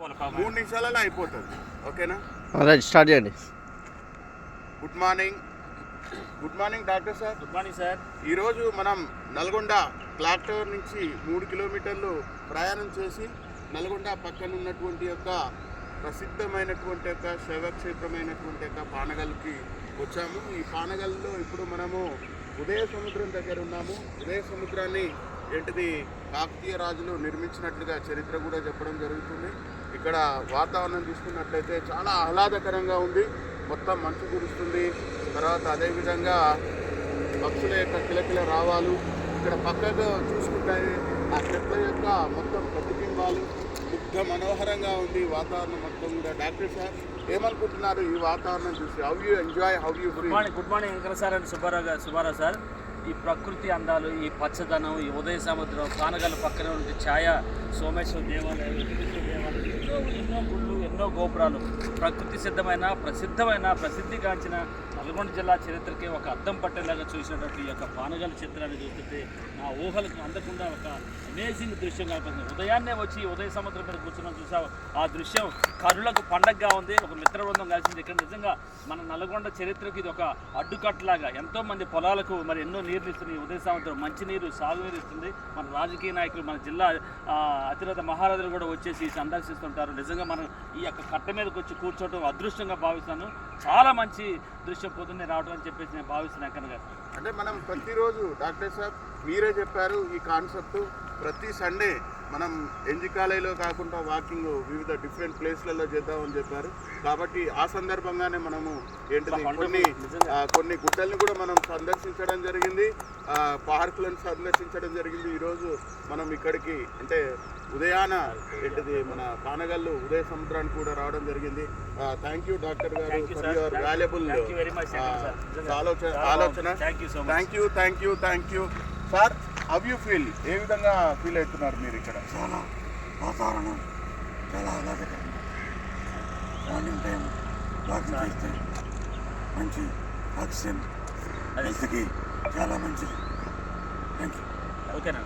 మూడు నిమిషాలలో అయిపోతుంది. ఓకేనా? రైట్ స్టార్ట్ చేయండి. Good morning. Good morning doctor sir. Good morning sir. ఈరోజు మనం నల్గొండ క్లాక్ టవర్ నుంచి మూడు కిలోమీటర్లు ప్రయాణం చేసి నల్గొండ పక్కన ఉన్నటువంటి యొక్క ప్రసిద్ధమైనటువంటి యొక్క శైవక్షేత్రమైనటువంటి యొక్క పానగల్కి వచ్చాము. ఈ పానగల్లో ఇప్పుడు మనము ఉదయ సముద్రం దగ్గర ఉన్నాము. ఉదయ సముద్రాన్ని ఏంటిది కాకతీయ రాజులు నిర్మించినట్లుగా చరిత్ర కూడా చెప్పడం జరుగుతుంది. ఇక్కడ వాతావరణం చూసుకున్నట్లయితే చాలా ఆహ్లాదకరంగా ఉంది. మొత్తం మంచు కురుస్తుంది. తర్వాత అదేవిధంగా పక్షుల యొక్క కిలకిల రావాలు. ఇక్కడ పక్కగా చూసుకుంటే ఆ చెట్ల యొక్క మొత్తం ప్రతిబింబాలు ముగ్ధ మనోహరంగా ఉంది. వాతావరణం మొత్తం కూడా. డాక్టర్ సార్ ఏమనుకుంటున్నారు ఈ వాతావరణం చూసి? How you enjoy how you good morning good morning Venkata sir and Subbarao garu Subbarao sir ఈ ప్రకృతి అందాలు ఈ పచ్చదనం ఈ ఉదయ సముద్రం కానగల పక్కన ఉండే ఛాయ సోమేశ్వర దేవాలయం దేవాలయం ఎన్నో ఎన్నో గుళ్ళు ఎన్నో గోపురాలు. ప్రకృతి సిద్ధమైన ప్రసిద్ధమైన ప్రసిద్ధిగాంచిన నల్గొండ జిల్లా చరిత్రకి ఒక అద్దం పట్టేలాగా చూసినటువంటి ఈ యొక్క పానగల చిత్రాన్ని చూస్తుంటే నా ఊహలకు అందకుండా ఒక అమేజింగ్ దృశ్యం కనిపిస్తుంది ఉదయాన్నే వచ్చి ఉదయ సముద్రం మీద కూర్చున్నాం చూసావు? ఆ దృశ్యం కరులకు పండగగా ఉంది. ఒక మిత్ర బృందం ఇక్కడ నిజంగా మన నల్గొండ చరిత్రకి ఇది ఒక అడ్డుకట్టలాగా ఎంతో మంది పొలాలకు మరి ఎన్నో నీళ్ళు ఇస్తుంది ఈ ఉదయ నీరు మంచినీరు సాగునీరు ఇస్తుంది. మన రాజకీయ నాయకులు మన జిల్లా అతిరథ మహారాజులు కూడా వచ్చేసి సందర్శిస్తుంటారు. నిజంగా మనం ఈ యొక్క కట్ట మీదకి వచ్చి కూర్చోవడం అదృష్టంగా భావిస్తాను. చాలా మంచి దృశ్యం పొద్దున్నే రావడం అని చెప్పేసి నేను భావిస్తున్నాను కనుక. అంటే మనం ప్రతిరోజు డాక్టర్ సార్ మీరే చెప్పారు ఈ కాన్సెప్ట్ ప్రతి సండే మనం ఎంజికాలయలో కాకుండా వాకింగ్ వివిధ డిఫరెంట్ ప్లేస్లలో చేద్దామని చెప్పారు. కాబట్టి ఆ సందర్భంగానే మనము ఏంటిది కొన్ని కొన్ని గుట్టల్ని కూడా మనం సందర్శించడం జరిగింది. పార్కులను సందర్శించడం జరిగింది. ఈరోజు మనం ఇక్కడికి అంటే ఉదయాన ఏంటిది మన పానగల్లు ఉదయ సముద్రానికి కూడా రావడం జరిగింది. థ్యాంక్ యూ డాక్టర్ గారు. ఫర్. Your valuable. ఆలోచన. ఆలోచన. Thank you thank you thank you sir how you feel ఏ విధంగా ఫీల్ అవుతున్నారు మీరు ఇక్కడ? చాలా వాతావరణం చాలా ఆహ్లాదకరంగా మార్నింగ్ టైం వాకింగ్ చేస్తే మంచి ఆక్సిజన్. హెల్త్కి చాలా మంచిది. థ్యాంక్ యూ ఓకేనా